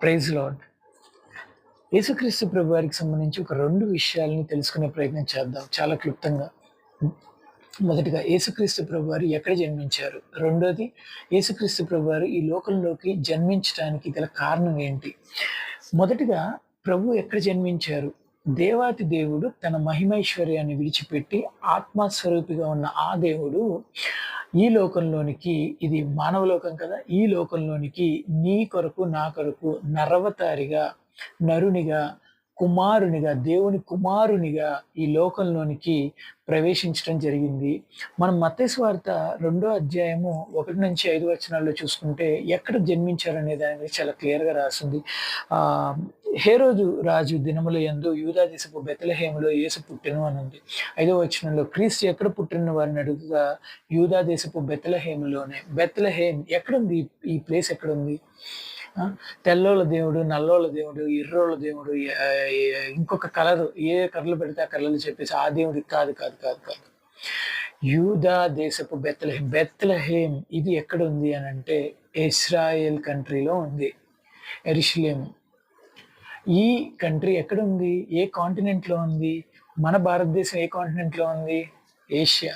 Praise lord యేసుక్రీస్తు ప్రభు వారికి సంబంధించి ఒక రెండు విషయాలని తెలుసుకునే ప్రయత్నం చేద్దాం. చాలా క్లుప్తంగా. మొదటిగా యేసుక్రీస్తు ప్రభు వారు ఎక్కడ జన్మించారు? రెండోది యేసుక్రీస్తు ప్రభు వారు ఈ లోకంలోకి జన్మించడానికి గల కారణం ఏంటి? మొదటిగా ప్రభు ఎక్కడ జన్మించారు? దేవాతి దేవుడు తన మహిమైశ్వర్యాన్ని విడిచిపెట్టి ఆత్మస్వరూపిగా ఉన్న ఆ దేవుడు ఈ లోకంలోనికి ఇది మానవ లోకం కదా ఈ లోకంలోనికి నీ కొరకు నా కొరకు నరవతారిగా నరునిగా కుమారునిగా దేవుని కుమారునిగా ఈ లోకంలోనికి ప్రవేశించడం జరిగింది. మనం మతేశ్వార్త వార్త రెండో అధ్యాయము ఒకటి నుంచి ఐదు వచనాల్లో చూసుకుంటే ఎక్కడ జన్మించారనే దాని గురించి చాలా క్లియర్గా రాసింది. హేరోజు రాజు దినముల ఎందు యూదా దేశపు బెతలహేములో యేసు పుట్టెను అని ఉంది ఐదో వచనంలో క్రీస్తు ఎక్కడ పుట్టిన వారిని అడుగుగా యూదా దేశపు బెతలహేములోనే. బెతలహేమ్ ఎక్కడుంది? ఈ ప్లేస్ ఎక్కడుంది? తెల్లోళ్ళ దేవుడు నల్లోళ్ళ దేవుడు ఎర్రోళ్ళ దేవుడు ఇంకొక కలర్ ఏ కలర్లు పెడితే ఆ కలర్లు చెప్పేసి ఆ దేవుడి కాదు కాదు కాదు కాదు. యూదా దేశపు బెత్తలహేమ్ బెత్తలహేమ్ ఇది ఎక్కడ ఉంది అని అంటే ఇస్రాయేల్ కంట్రీలో ఉంది. ఎరిశ్లేము ఈ కంట్రీ ఎక్కడ ఉంది? ఏ కాంటినెంట్లో ఉంది? మన భారతదేశం ఏ కాంటినెంట్లో ఉంది? ఏషియా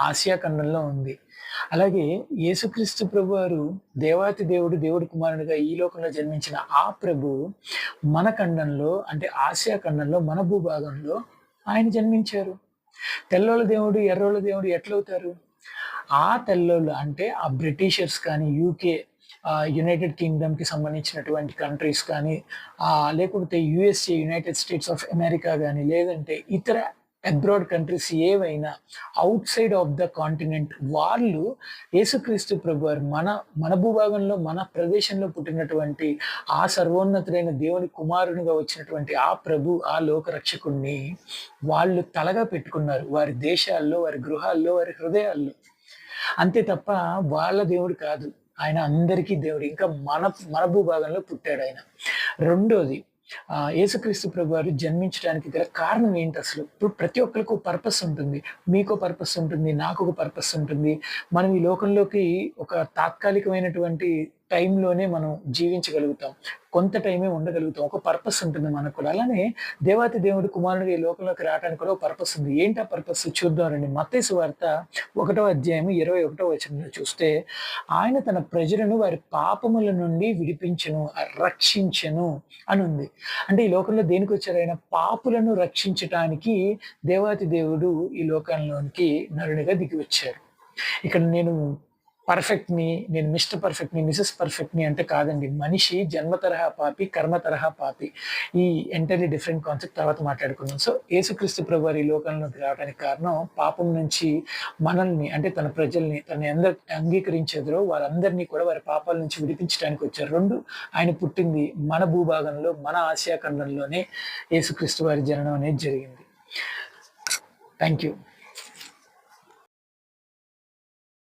ఆసియా ఖండంలో ఉంది. అలాగే యేసుక్రీస్తు ప్రభు వారు దేవాతి దేవుడు దేవుడి కుమారుడిగా ఈ లోకంలో జన్మించిన ఆ ప్రభు మన ఖండంలో అంటే ఆసియా ఖండంలో మన భూభాగంలో ఆయన జన్మించారు. తెల్లోళ్ళ దేవుడు ఎర్రోళ్ళ దేవుడు ఎట్లవుతారు? ఆ తెల్లోళ్ళు అంటే ఆ బ్రిటిషర్స్ కానీ యూకే యునైటెడ్ కింగ్డమ్కి సంబంధించినటువంటి కంట్రీస్ కానీ లేకుంటే లేకపోతే USA united states of America కానీ లేదంటే ఇతర అబ్రాడ్ కంట్రీస్ ఏవైనా outside of the continent వాళ్ళు యేసుక్రీస్తు ప్రభు వారు మన మన భూభాగంలో మన ప్రదేశంలో పుట్టినటువంటి ఆ సర్వోన్నతుడైన దేవుని కుమారునిగా వచ్చినటువంటి ఆ ప్రభు ఆ లోక రక్షకుణ్ణి వాళ్ళు తలగా పెట్టుకున్నారు. వారి దేశాల్లో వారి గృహాల్లో వారి హృదయాల్లో. అంతే తప్ప వాళ్ళ దేవుడు కాదు. ఆయన అందరికీ దేవుడు ఇంకా మన మన భూభాగంలో పుట్టాడు ఆయన. రెండోది యేసుక్రీస్తు ప్రభు వారు జన్మించడానికి గల కారణం ఏంటి అసలు? ఇప్పుడు ప్రతి ఒక్కరికి పర్పస్ ఉంటుంది. మీకు పర్పస్ ఉంటుంది నాకు ఒక పర్పస్ ఉంటుంది. మనం ఈ లోకంలోకి ఒక తాత్కాలికమైనటువంటి టైంలోనే మనం జీవించగలుగుతాం. కొంత టైమే ఉండగలుగుతాం. ఒక పర్పస్ ఉంటుంది మనకు కూడా. అలానే దేవాతి దేవుడు కుమారుడు ఈ లోకంలోకి రావడానికి కూడా ఒక పర్పస్ ఉంది. ఏంటి ఆ పర్పస్? చూద్దాం రండి. మత్తయి వార్త ఒకటో అధ్యాయం ఇరవై ఒకటో వచనంలో చూస్తే ఆయన తన ప్రజలను వారి పాపముల నుండి విడిపించను రక్షించను అని ఉంది. అంటే ఈ లోకంలో దేనికి వచ్చారు? ఆయన పాపులను రక్షించటానికి దేవాతి దేవుడు ఈ లోకంలోనికి నరునిగా దిగి వచ్చారు. ఇక్కడ నేను పర్ఫెక్ట్ని నేను మిస్టర్ పర్ఫెక్ట్ని మిసెస్ పర్ఫెక్ట్ని అంటే కాదండి. మనిషి జన్మ తరహా పాపి కర్మ తరహా పాపి. ఈ ఎంటర్లీ డిఫరెంట్ కాన్సెప్ట్ తర్వాత మాట్లాడుకున్నాం సో యేసుక్రీస్తు ప్రభు వారి లోకంలోకి రావడానికి కారణం పాపం నుంచి మనల్ని అంటే తన ప్రజల్ని తన ఎందరు అంగీకరించేదరో వారందరినీ కూడా వారి పాపాల నుంచి విడిపించడానికి వచ్చారు. రెండు ఆయన పుట్టింది మన భూభాగంలో మన ఆసియా ఖండంలోనే యేసుక్రీస్తు వారి జననం అనేది జరిగింది. Thank you